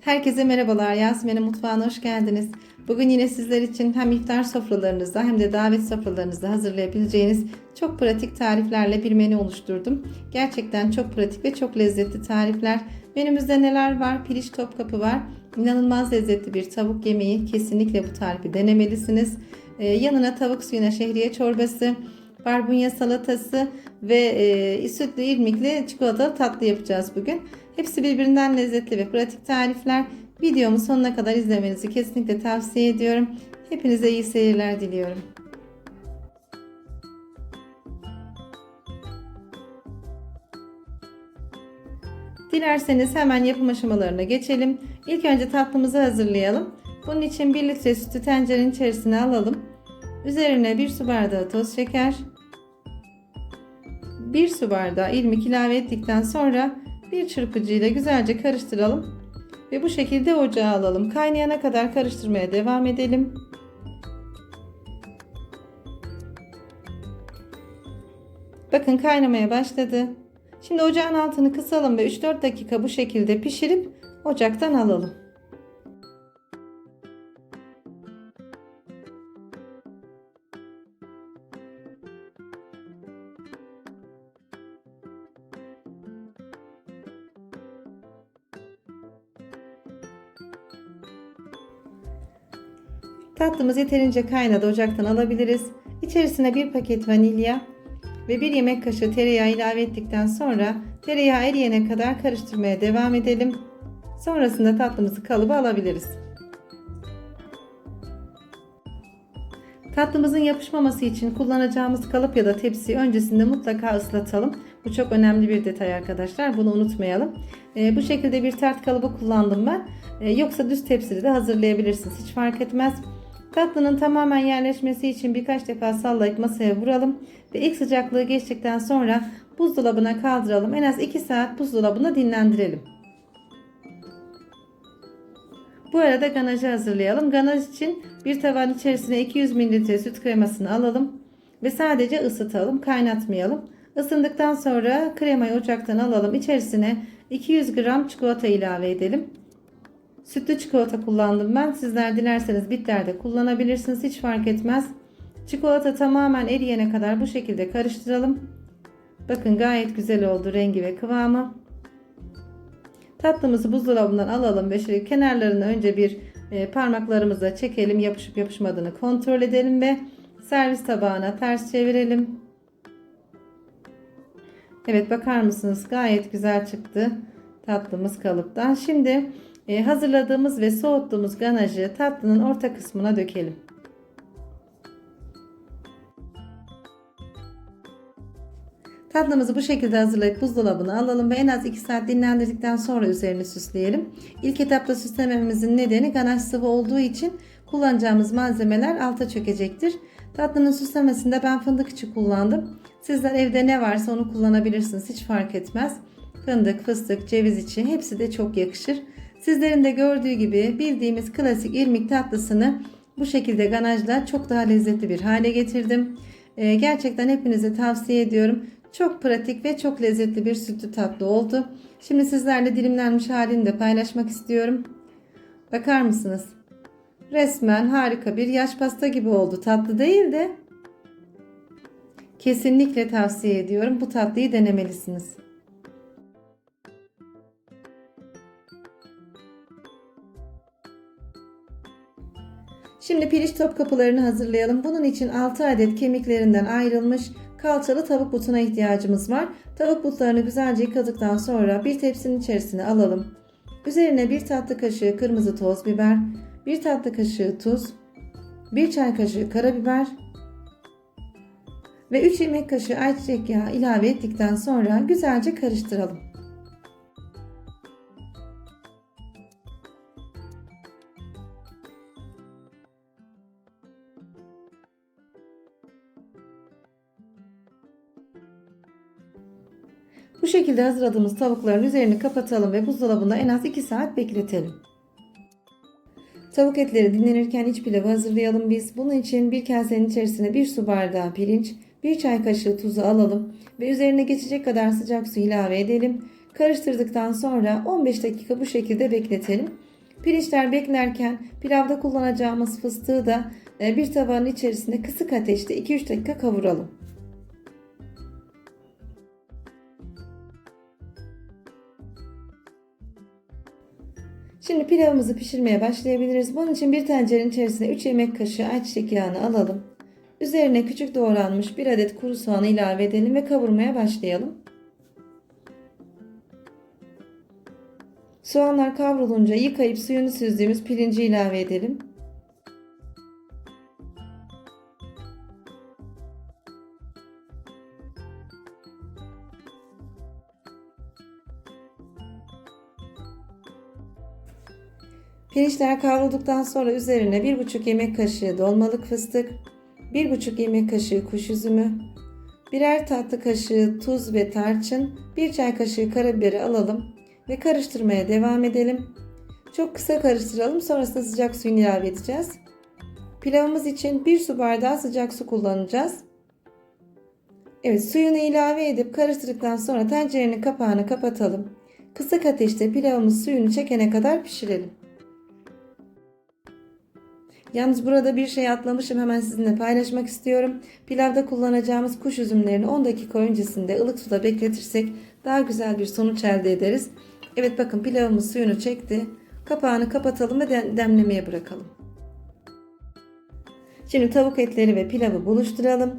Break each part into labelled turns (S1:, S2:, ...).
S1: Herkese merhabalar. Yasmin'in mutfağına hoş geldiniz. Bugün yine sizler için hem iftar sofralarınızda hem de davet sofralarınızda hazırlayabileceğiniz çok pratik tariflerle bir menü oluşturdum. Gerçekten çok pratik ve çok lezzetli tarifler. Menümüzde neler var? Piliç topkapı var. İnanılmaz lezzetli bir tavuk yemeği. Kesinlikle bu tarifi denemelisiniz. Ee, yanına tavuk suyuna şehriye çorbası, barbunya salatası ve e, sütlü irmikli çikolatalı tatlı yapacağız bugün. Hepsi birbirinden lezzetli ve pratik tarifler. Videomu sonuna kadar izlemenizi kesinlikle tavsiye ediyorum. Hepinize iyi seyirler diliyorum. Dilerseniz hemen yapım aşamalarına geçelim. İlk önce tatlımızı hazırlayalım. Bunun için 1 litre sütü tencerenin içerisine alalım. Üzerine 1 su bardağı toz şeker, 1 su bardağı irmik ilave ettikten sonra bir çırpıcıyla güzelce karıştıralım. Ve bu şekilde ocağa alalım. Kaynayana kadar karıştırmaya devam edelim. Bakın kaynamaya başladı. Şimdi ocağın altını kısalım ve 3-4 dakika bu şekilde pişirip ocaktan alalım. Tatlımız yeterince kaynadı ocaktan alabiliriz. İçerisine bir paket vanilya ve bir yemek kaşığı tereyağı ilave ettikten sonra tereyağı eriyene kadar karıştırmaya devam edelim. Sonrasında tatlımızı kalıba alabiliriz. Tatlımızın yapışmaması için kullanacağımız kalıp ya da tepsiyi öncesinde mutlaka ıslatalım. Bu çok önemli bir detay arkadaşlar. Bunu unutmayalım. Ee, bu şekilde bir tert kalıbı kullandım ben. Ee, yoksa düz tepside de hazırlayabilirsiniz. Hiç fark etmez. Tatlının tamamen yerleşmesi için birkaç defa sallayıp masaya vuralım ve ilk sıcaklığı geçtikten sonra buzdolabına kaldıralım. En az 2 saat buzdolabında dinlendirelim. Bu arada ganajı hazırlayalım. Ganaj için bir tavan içerisine 200 ml süt kremasını alalım ve sadece ısıtalım, kaynatmayalım. Isındıktan sonra kremayı ocaktan alalım. İçerisine 200 gram çikolata ilave edelim. Sütlü çikolata kullandım ben. Sizler dilerseniz bitter de kullanabilirsiniz. Hiç fark etmez. Çikolata tamamen eriyene kadar bu şekilde karıştıralım. Bakın gayet güzel oldu rengi ve kıvamı. Tatlımızı buzdolabından alalım ve şöyle kenarlarını önce bir e, parmaklarımızla çekelim. Yapışıp yapışmadığını kontrol edelim ve servis tabağına ters çevirelim. Evet bakar mısınız? Gayet güzel çıktı tatlımız kalıptan. Şimdi e, hazırladığımız ve soğuttuğumuz ganajı tatlının orta kısmına dökelim. Tatlımızı bu şekilde hazırlayıp buzdolabına alalım ve en az 2 saat dinlendirdikten sonra üzerini süsleyelim. İlk etapta süslememizin nedeni ganaj sıvı olduğu için kullanacağımız malzemeler alta çökecektir. Tatlının süslemesinde ben fındık içi kullandım. Sizler evde ne varsa onu kullanabilirsiniz. Hiç fark etmez. Fındık, fıstık, ceviz içi hepsi de çok yakışır. Sizlerin de gördüğü gibi bildiğimiz klasik irmik tatlısını bu şekilde ganajla çok daha lezzetli bir hale getirdim. Ee, gerçekten hepinize tavsiye ediyorum. Çok pratik ve çok lezzetli bir sütlü tatlı oldu. Şimdi sizlerle dilimlenmiş halini de paylaşmak istiyorum. Bakar mısınız? Resmen harika bir yaş pasta gibi oldu. Tatlı değil de kesinlikle tavsiye ediyorum. Bu tatlıyı denemelisiniz. Şimdi piliç top kapılarını hazırlayalım. Bunun için 6 adet kemiklerinden ayrılmış kalçalı tavuk butuna ihtiyacımız var. Tavuk butlarını güzelce yıkadıktan sonra bir tepsinin içerisine alalım. Üzerine bir tatlı kaşığı kırmızı toz biber, bir tatlı kaşığı tuz, bir çay kaşığı karabiber ve 3 yemek kaşığı ayçiçek yağı ilave ettikten sonra güzelce karıştıralım. Şekilde hazırladığımız tavukların üzerini kapatalım ve buzdolabında en az 2 saat bekletelim. Tavuk etleri dinlenirken iç pilavı hazırlayalım biz. Bunun için bir kasenin içerisine 1 su bardağı pirinç, 1 çay kaşığı tuzu alalım ve üzerine geçecek kadar sıcak su ilave edelim. Karıştırdıktan sonra 15 dakika bu şekilde bekletelim. Pirinçler beklerken pilavda kullanacağımız fıstığı da e, bir tabağın içerisinde kısık ateşte 2-3 dakika kavuralım. Şimdi pilavımızı pişirmeye başlayabiliriz. Bunun için bir tencerenin içerisine 3 yemek kaşığı ayçiçek yağını alalım. Üzerine küçük doğranmış bir adet kuru soğanı ilave edelim ve kavurmaya başlayalım. Soğanlar kavrulunca yıkayıp suyunu süzdüğümüz pirinci ilave edelim. Pirinçler kavrulduktan sonra üzerine 1,5 yemek kaşığı dolmalık fıstık, 1,5 yemek kaşığı kuş üzümü, birer tatlı kaşığı tuz ve tarçın, 1 çay kaşığı karabiberi alalım ve karıştırmaya devam edelim. Çok kısa karıştıralım sonrasında sıcak suyun ilave edeceğiz. Pilavımız için 1 su bardağı sıcak su kullanacağız. Evet suyunu ilave edip karıştırdıktan sonra tencerenin kapağını kapatalım. Kısık ateşte pilavımız suyunu çekene kadar pişirelim. Yalnız burada bir şey atlamışım hemen sizinle paylaşmak istiyorum. Pilavda kullanacağımız kuş üzümlerini 10 dakika öncesinde ılık suda bekletirsek daha güzel bir sonuç elde ederiz. Evet bakın pilavımız suyunu çekti. Kapağını kapatalım ve demlemeye bırakalım. Şimdi tavuk etleri ve pilavı buluşturalım.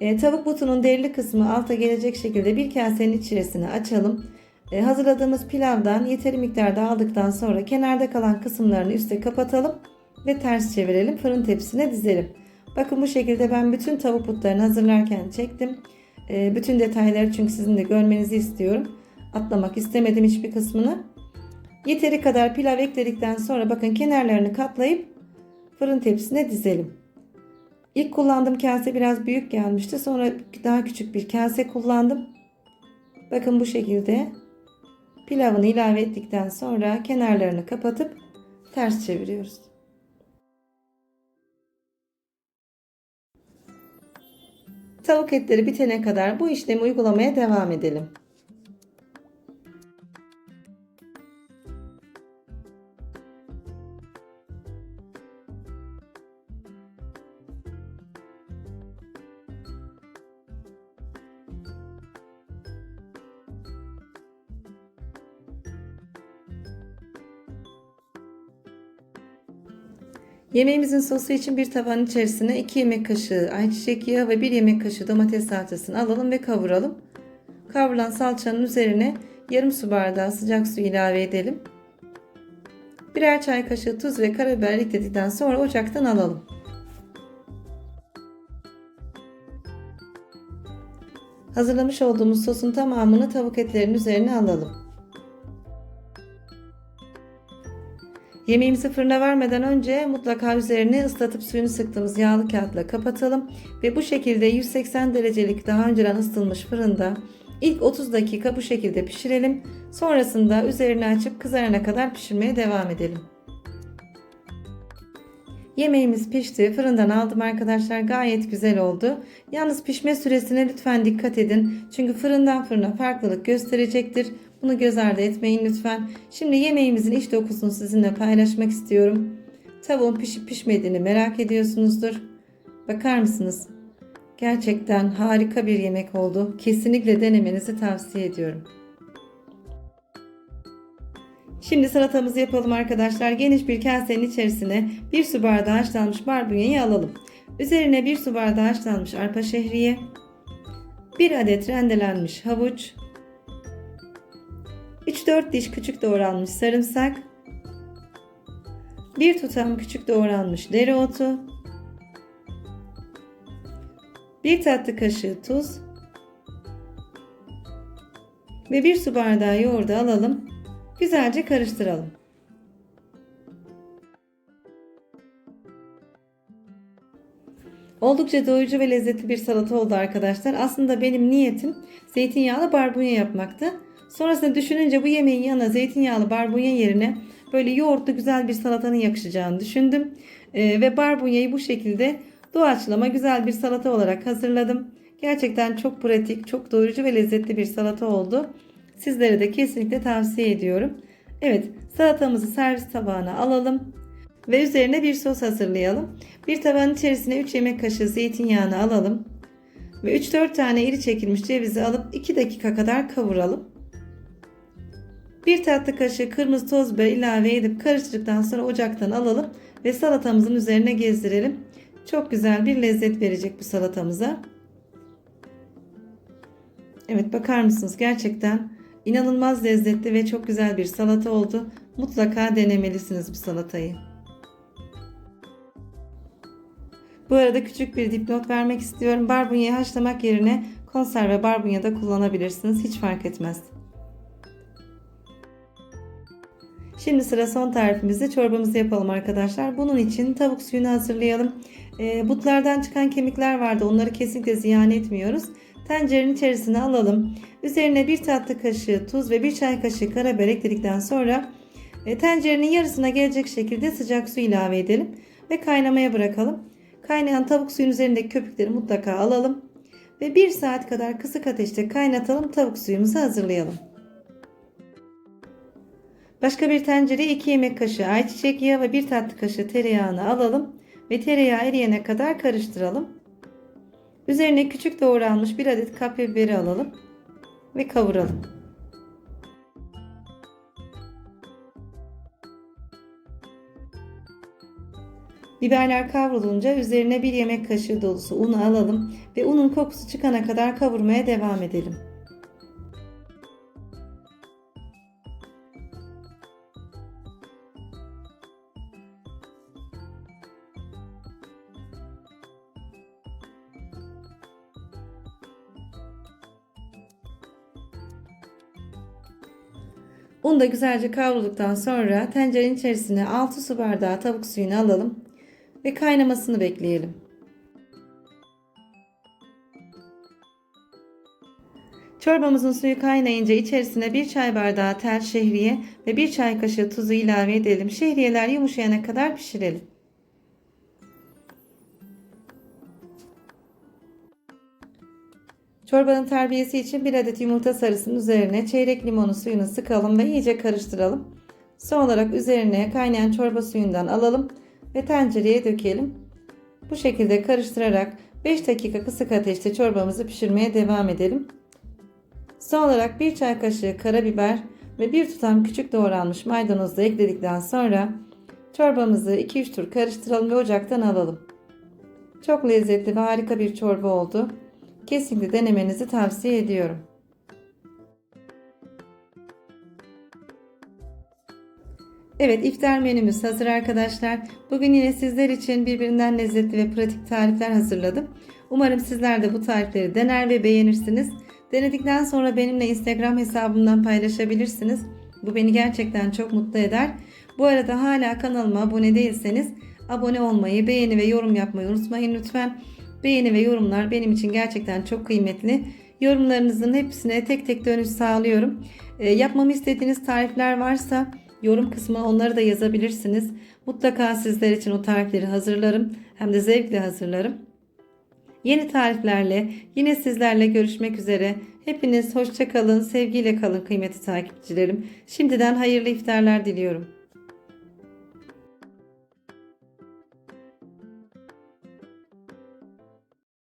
S1: E, tavuk butunun derili kısmı alta gelecek şekilde bir kasenin içerisine açalım. E, hazırladığımız pilavdan yeteri miktarda aldıktan sonra kenarda kalan kısımlarını üste kapatalım ve ters çevirelim. Fırın tepsisine dizelim. Bakın bu şekilde ben bütün tavuk butlarını hazırlarken çektim. E, bütün detayları çünkü sizin de görmenizi istiyorum. Atlamak istemedim hiçbir kısmını. Yeteri kadar pilav ekledikten sonra bakın kenarlarını katlayıp fırın tepsisine dizelim. İlk kullandığım kase biraz büyük gelmişti. Sonra daha küçük bir kase kullandım. Bakın bu şekilde pilavını ilave ettikten sonra kenarlarını kapatıp ters çeviriyoruz. Tavuk etleri bitene kadar bu işlemi uygulamaya devam edelim. Yemeğimizin sosu için bir tabanın içerisine 2 yemek kaşığı ayçiçek yağı ve 1 yemek kaşığı domates salçasını alalım ve kavuralım. Kavrulan salçanın üzerine yarım su bardağı sıcak su ilave edelim. Birer çay kaşığı tuz ve karabiber ekledikten sonra ocaktan alalım. Hazırlamış olduğumuz sosun tamamını tavuk etlerinin üzerine alalım. Yemeğimizi fırına vermeden önce mutlaka üzerine ıslatıp suyunu sıktığımız yağlı kağıtla kapatalım. Ve bu şekilde 180 derecelik daha önceden ısıtılmış fırında ilk 30 dakika bu şekilde pişirelim. Sonrasında üzerini açıp kızarana kadar pişirmeye devam edelim. Yemeğimiz pişti. Fırından aldım arkadaşlar. Gayet güzel oldu. Yalnız pişme süresine lütfen dikkat edin. Çünkü fırından fırına farklılık gösterecektir. Bunu göz ardı etmeyin lütfen. Şimdi yemeğimizin iç dokusunu sizinle paylaşmak istiyorum. Tavuğun pişip pişmediğini merak ediyorsunuzdur. Bakar mısınız? Gerçekten harika bir yemek oldu. Kesinlikle denemenizi tavsiye ediyorum. Şimdi salatamızı yapalım arkadaşlar. Geniş bir kasenin içerisine 1 su bardağı haşlanmış barbunyayı alalım. Üzerine 1 su bardağı haşlanmış arpa şehriye, 1 adet rendelenmiş havuç, 3-4 diş küçük doğranmış sarımsak, 1 tutam küçük doğranmış dereotu, 1 tatlı kaşığı tuz ve 1 su bardağı yoğurdu alalım. Güzelce karıştıralım. Oldukça doyurucu ve lezzetli bir salata oldu arkadaşlar. Aslında benim niyetim zeytinyağlı barbunya yapmaktı. Sonrasında düşününce bu yemeğin yanına zeytinyağlı barbunya yerine böyle yoğurtlu güzel bir salatanın yakışacağını düşündüm. Ee, ve barbunyayı bu şekilde doğaçlama güzel bir salata olarak hazırladım. Gerçekten çok pratik, çok doyurucu ve lezzetli bir salata oldu. Sizlere de kesinlikle tavsiye ediyorum. Evet, salatamızı servis tabağına alalım ve üzerine bir sos hazırlayalım. Bir tabanın içerisine 3 yemek kaşığı zeytinyağını alalım ve 3-4 tane iri çekilmiş cevizi alıp 2 dakika kadar kavuralım. Bir tatlı kaşığı kırmızı toz biber ilave edip karıştırdıktan sonra ocaktan alalım ve salatamızın üzerine gezdirelim. Çok güzel bir lezzet verecek bu salatamıza. Evet bakar mısınız gerçekten inanılmaz lezzetli ve çok güzel bir salata oldu. Mutlaka denemelisiniz bu salatayı. Bu arada küçük bir dipnot vermek istiyorum. Barbunyayı haşlamak yerine konserve barbunya da kullanabilirsiniz. Hiç fark etmez. Şimdi sıra son tarifimizde çorbamızı yapalım arkadaşlar. Bunun için tavuk suyunu hazırlayalım. E, butlardan çıkan kemikler vardı. Onları kesinlikle ziyan etmiyoruz. Tencerenin içerisine alalım. Üzerine bir tatlı kaşığı tuz ve bir çay kaşığı karabiber ekledikten sonra e, tencerenin yarısına gelecek şekilde sıcak su ilave edelim ve kaynamaya bırakalım. Kaynayan tavuk suyun üzerindeki köpükleri mutlaka alalım ve 1 saat kadar kısık ateşte kaynatalım. Tavuk suyumuzu hazırlayalım. Başka bir tencereye 2 yemek kaşığı ayçiçek yağı ve 1 tatlı kaşığı tereyağını alalım ve tereyağı eriyene kadar karıştıralım. Üzerine küçük doğranmış 1 adet kapya biberi alalım ve kavuralım. Biberler kavrulunca üzerine 1 yemek kaşığı dolusu unu alalım ve unun kokusu çıkana kadar kavurmaya devam edelim. Un da güzelce kavrulduktan sonra tencerenin içerisine 6 su bardağı tavuk suyunu alalım ve kaynamasını bekleyelim. Çorbamızın suyu kaynayınca içerisine 1 çay bardağı tel şehriye ve 1 çay kaşığı tuzu ilave edelim. Şehriyeler yumuşayana kadar pişirelim. Çorbanın terbiyesi için bir adet yumurta sarısının üzerine çeyrek limonu suyunu sıkalım ve iyice karıştıralım. Son olarak üzerine kaynayan çorba suyundan alalım ve tencereye dökelim. Bu şekilde karıştırarak 5 dakika kısık ateşte çorbamızı pişirmeye devam edelim. Son olarak 1 çay kaşığı karabiber ve 1 tutam küçük doğranmış maydanoz da ekledikten sonra çorbamızı 2-3 tur karıştıralım ve ocaktan alalım. Çok lezzetli ve harika bir çorba oldu. Kesinlikle denemenizi tavsiye ediyorum. Evet iftar menümüz hazır arkadaşlar. Bugün yine sizler için birbirinden lezzetli ve pratik tarifler hazırladım. Umarım sizler de bu tarifleri dener ve beğenirsiniz. Denedikten sonra benimle Instagram hesabımdan paylaşabilirsiniz. Bu beni gerçekten çok mutlu eder. Bu arada hala kanalıma abone değilseniz abone olmayı, beğeni ve yorum yapmayı unutmayın lütfen. Beğeni ve yorumlar benim için gerçekten çok kıymetli. Yorumlarınızın hepsine tek tek dönüş sağlıyorum. E, yapmamı istediğiniz tarifler varsa yorum kısmına onları da yazabilirsiniz. Mutlaka sizler için o tarifleri hazırlarım. Hem de zevkle hazırlarım. Yeni tariflerle yine sizlerle görüşmek üzere. Hepiniz hoşça kalın, sevgiyle kalın kıymetli takipçilerim. Şimdiden hayırlı iftarlar diliyorum.